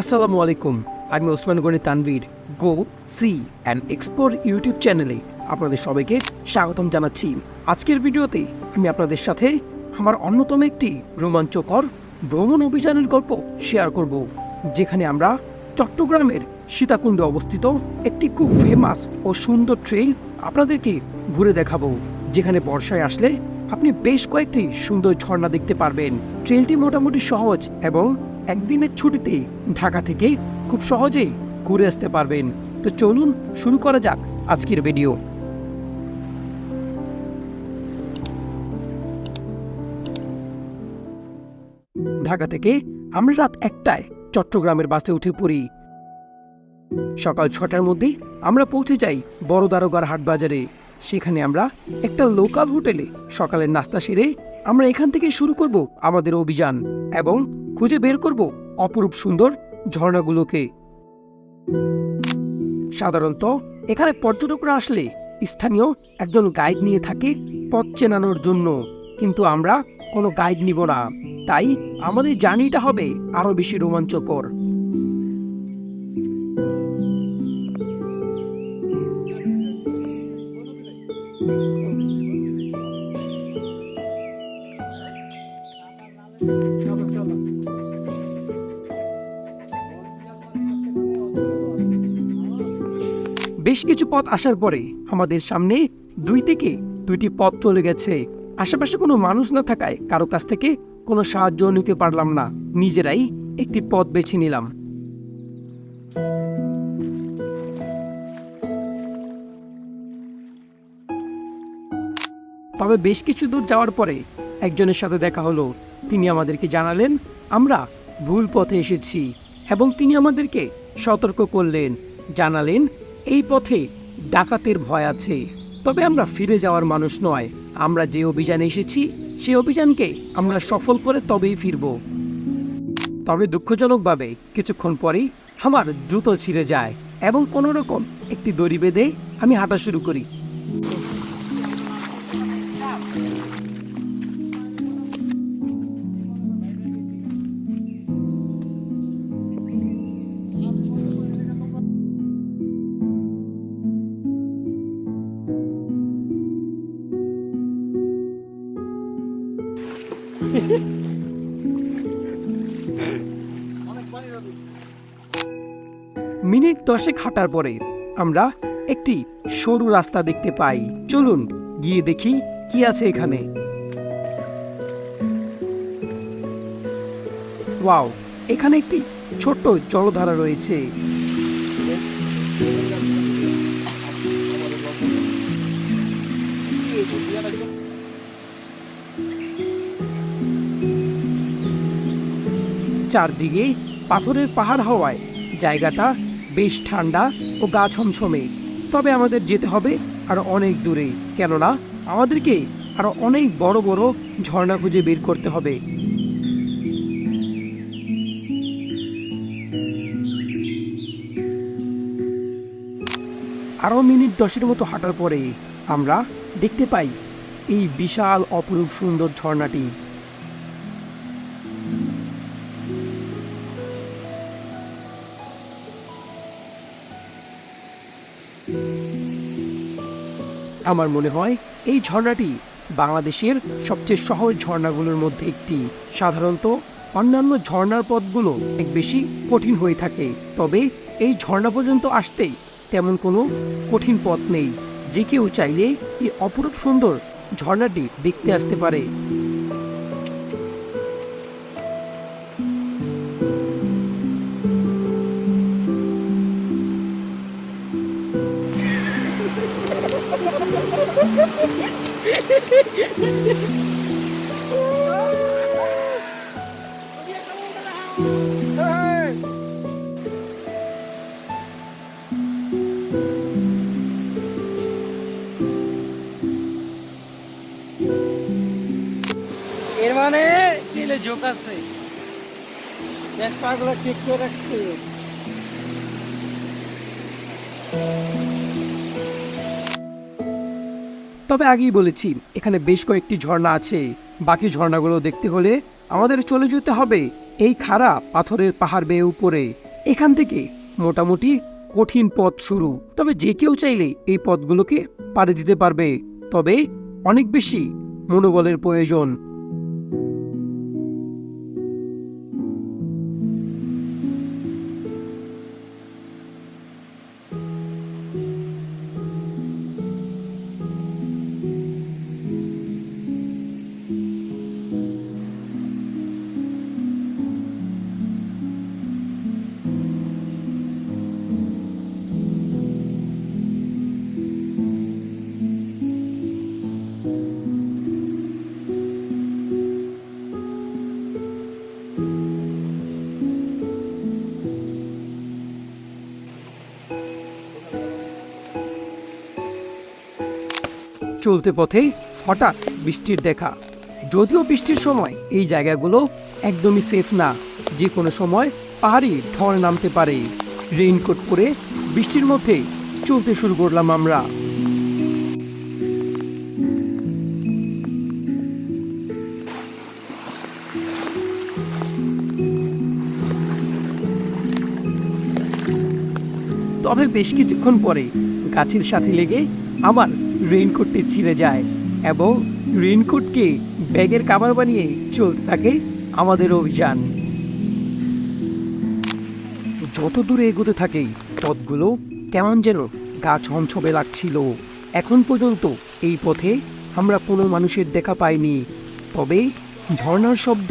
আসসালামু আলাইকুম আমি Osman Gani Tanvir go see and explore YouTube চ্যানেলে আপনাদের সবাইকে স্বাগতম জানাচ্ছি। আজকের ভিডিওতে আমি আপনাদের সাথে আমার অন্যতম একটি রোমাঞ্চকর ভ্রমণ অভিযানের গল্প শেয়ার করব, যেখানে আমরা চট্টগ্রামের সীতাকুণ্ডে অবস্থিত একটি খুব ফেমাস ও সুন্দর ট্রেইল আপনাদেরকে ঘুরে দেখাবো, যেখানে বর্ষায় আসলে আপনি বেশ কয়েকটি সুন্দর ঝর্ণা দেখতে পারবেন। ট্রেনটি মোটামুটি সহজ এবং একদিনের ছুটিতে ঢাকা থেকে খুব সহজেই ঘুরে আসতে পারবেন। তো চলুন শুরু করা যাক আজকের ভিডিও ঢাকা থেকে আমরা রাত একটায় চট্টগ্রামের বাসে উঠে পড়ি। সকাল ছটার মধ্যে আমরা পৌঁছে যাই বড় দারোগার হাট বাজারে। সেখানে আমরা একটা লোকাল হোটেলে সকালের নাস্তা সেরে আমরা এখান থেকে শুরু করব আমাদের অভিযান এবং খুঁজে বের করব অপরূপ সুন্দর ঝর্ণাগুলোকে। সাধারণত এখানে পর্যটকরা আসলে স্থানীয় একজন গাইড নিয়ে থাকে পথ চেনানোর জন্য, কিন্তু আমরা কোনো গাইড নিব না। তাই আমাদের জার্নিটা হবে আরও বেশি রোমাঞ্চকর। বেশ কিছু পথ আসার পরে আমাদের সামনে দুই থেকে দুইটি পথ চলে গেছে। আশেপাশে কোনো মানুষ না থাকায় কারও কাছ থেকে কোনো সাহায্য নিতে পারলাম না। নিজেরাই একটি পথ বেছে নিলাম। তবে বেশ কিছু দূর যাওয়ার পরে একজনের সাথে দেখা হলো। তিনি আমাদেরকে জানালেন, আমরা ভুল পথে এসেছি এবং তিনি আমাদেরকে সতর্ক করলেন। জানালেন এই পথে ডাকাতের ভয় আছে। তবে আমরা ফিরে যাওয়ার মানুষ নয়। আমরা যে অভিযানে এসেছি, সে অভিযানকে আমরা সফল করে তবেই ফিরব। তবে দুঃখজনকভাবে কিছুক্ষণ পরেই আমার দ্রুত ছিঁড়ে যায় এবং কোনোরকম একটি দড়ি বেঁধে আমি হাঁটা শুরু করি। দশেক হাঁটার পরে আমরা একটি সরু রাস্তা দেখতে পাই। চলুন গিয়ে দেখি কি আছে এখানে। ওয়াও, এখানে একটি ছোট্ট জলধারা রয়েছে। চারদিকে পাথরের পাহাড় হওয়ায় জায়গাটা বেশ ঠান্ডা ও গা ছমছমে। তবে আমাদের যেতে হবে আরও অনেক দূরে। কেননা আমাদেরকে আরও অনেক বড় বড় ঝর্ণা খুঁজে বের করতে হবে। আরও মিনিট দশের মতো হাঁটার পরে আমরা দেখতে পাই এই বিশাল অপরূপ সুন্দর ঝর্ণাটি। আমার মনে হয় এই ঝর্ণাটি বাংলাদেশের সবচেয়ে সহজ ঝর্ণাগুলোর মধ্যে একটি। সাধারণত অন্যান্য ঝর্ণার পথগুলো অনেক বেশি কঠিন হয়ে থাকে। তবে এই ঝর্ণা পর্যন্ত আসতে তেমন কোনো কঠিন পথ নেই। যে কেউ চাইলে এই অপরূপ সুন্দর ঝর্ণাটি দেখতে আসতে পারে। ঝোঁক আছে। চেক করে রাখতে তবে আগেই বলেছি, এখানে বেশ কয়েকটি ঝর্ণা আছে। বাকি ঝর্ণাগুলো দেখতে হলে আমাদের চলে যেতে হবে এই খাড়া পাথরের পাহাড় বেয়ে উপরে। এখান থেকে মোটামুটি কঠিন পথ শুরু। তবে যে কেউ চাইলে এই পথগুলোকে পাড়ি দিতে পারবে। তবে অনেক বেশি মনোবলের প্রয়োজন। চলতে পথে হঠাৎ বৃষ্টির দেখা। যদিও বৃষ্টির সময় এই জায়গাগুলো একদমই সেফ না, যে কোনো সময় পাহাড়ি ঢল নামতে পারে। রেইনকোট পরে বৃষ্টির মধ্যে চলতে শুরু করলাম আমরা। তবে বেশ কিছুক্ষণ পরে গাছের সাথে লেগে আমার রেইনকোটটি ছিঁড়ে যায় এবং রেইনকোটকে ব্যাগের কাবার বানিয়ে চলতে থাকে আমাদের অভিযান। যত দূরে এগোতে থাকে, পথগুলো কেমন যেন গা ছমছমে লাগছিল। এখন পর্যন্ত এই পথে আমরা কোনো মানুষের দেখা পাইনি, তবে ঝর্নার শব্দ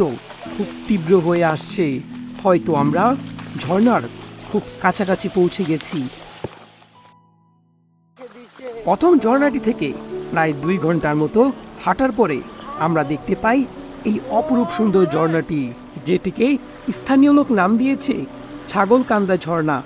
খুব তীব্র হয়ে আসছে। হয়তো আমরা ঝর্ণার খুব কাছাকাছি পৌঁছে গেছি। প্রথম ঝর্ণাটি থেকে প্রায় দুই ঘণ্টার মতো হাঁটার পরে আমরা দেখতে পাই এই অপরূপ সুন্দর ঝর্ণাটি, যেটিকে স্থানীয় লোক নাম দিয়েছে ছাগল কান্দা ঝর্ণা।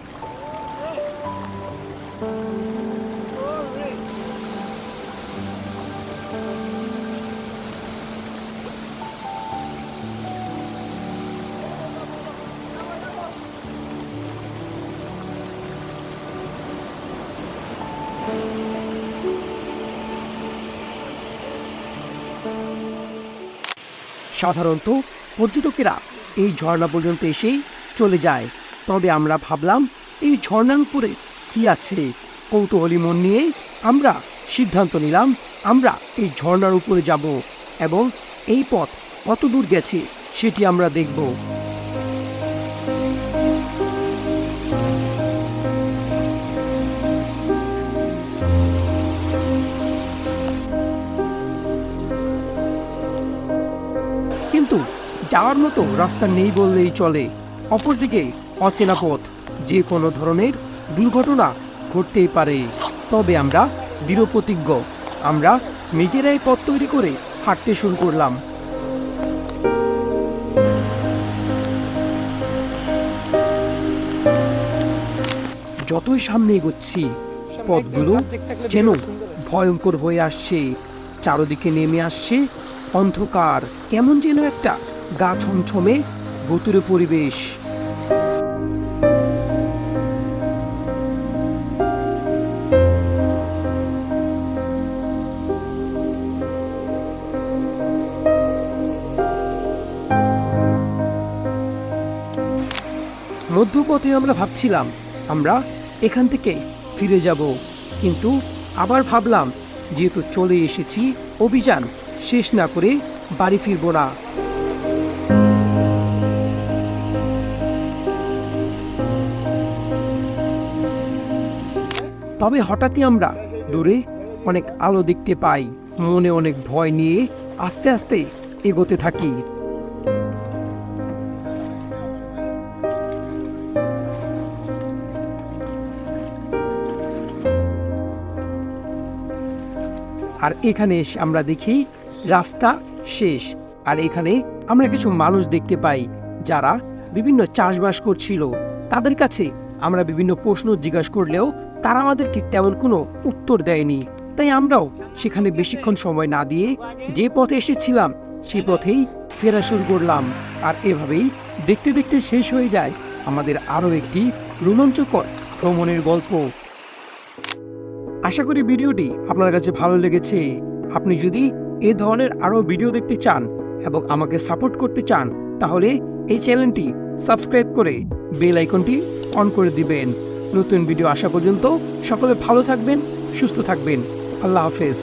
সাধারণত পর্যটকেরা এই ঝর্ণা পর্যন্ত এসেই চলে যায়। তবে আমরা ভাবলাম, এই ঝর্ণার উপরে কি আছে? কৌতূহলী মন নিয়ে আমরা সিদ্ধান্ত নিলাম, আমরা এই ঝর্ণার উপরে যাব এবং এই পথ কত দূর গেছে সেটি আমরা দেখব। যাওয়ার মতো রাস্তা নেই বললেই চলে। অপরদিকে অচেনা পথ, যে কোনো ধরনের দুর্ঘটনা ঘটতেই পারে। তবে আমরা দৃঢ়প্রতিজ্ঞ। আমরা নিজেরাই পথ তৈরি করে হাঁটতে শুরু করলাম। যতই সামনে এগোচ্ছি, পথগুলো যেন ভয়ঙ্কর হয়ে আসছে। চারদিকে নেমে আসছে অন্ধকার। কেমন যেন একটা গা ছমছমে ভুতুরে পরিবেশ। মধ্যপথে আমরা ভাবছিলাম, আমরা এখান থেকে ফিরে যাব। কিন্তু আবার ভাবলাম, যেহেতু চলে এসেছি, অভিযান শেষ না করে বাড়ি ফিরব না। তবে হঠাৎই আমরা দূরে অনেক আলো দেখতে পাই। মনে অনেক ভয় নিয়ে আস্তে আস্তে এগোতে থাকি। আর এখানে এসে আমরা দেখি রাস্তা শেষ। আর এখানে আমরা কিছু মানুষ দেখতে পাই যারা বিভিন্ন চাষবাস করছিল। তাদের কাছে আমরা বিভিন্ন প্রশ্ন জিজ্ঞাসা করলেও তারা আমাদেরকে তেমন কোনো উত্তর দেয়নি। তাই আমরাও সেখানে বেশিক্ষণ সময় না দিয়ে যে পথে এসেছিলাম, সেই পথেই ফেরা শুরু করলাম। আর এভাবেই দেখতে দেখতে শেষ হয়ে যায় আমাদের আরও একটি রোমাঞ্চকর ভ্রমণের গল্প। আশা করি ভিডিওটি আপনার কাছে ভালো লেগেছে। আপনি যদি এ ধরনের আরও ভিডিও দেখতে চান এবং আমাকে সাপোর্ট করতে চান, তাহলে এই চ্যানেলটি সাবস্ক্রাইব করে বেল আইকনটি অন করে দিবেন। নতুন ভিডিও আসা পর্যন্ত সকলে ভালো থাকবেন সুস্থ থাকবেন। আল্লাহ হাফেজ।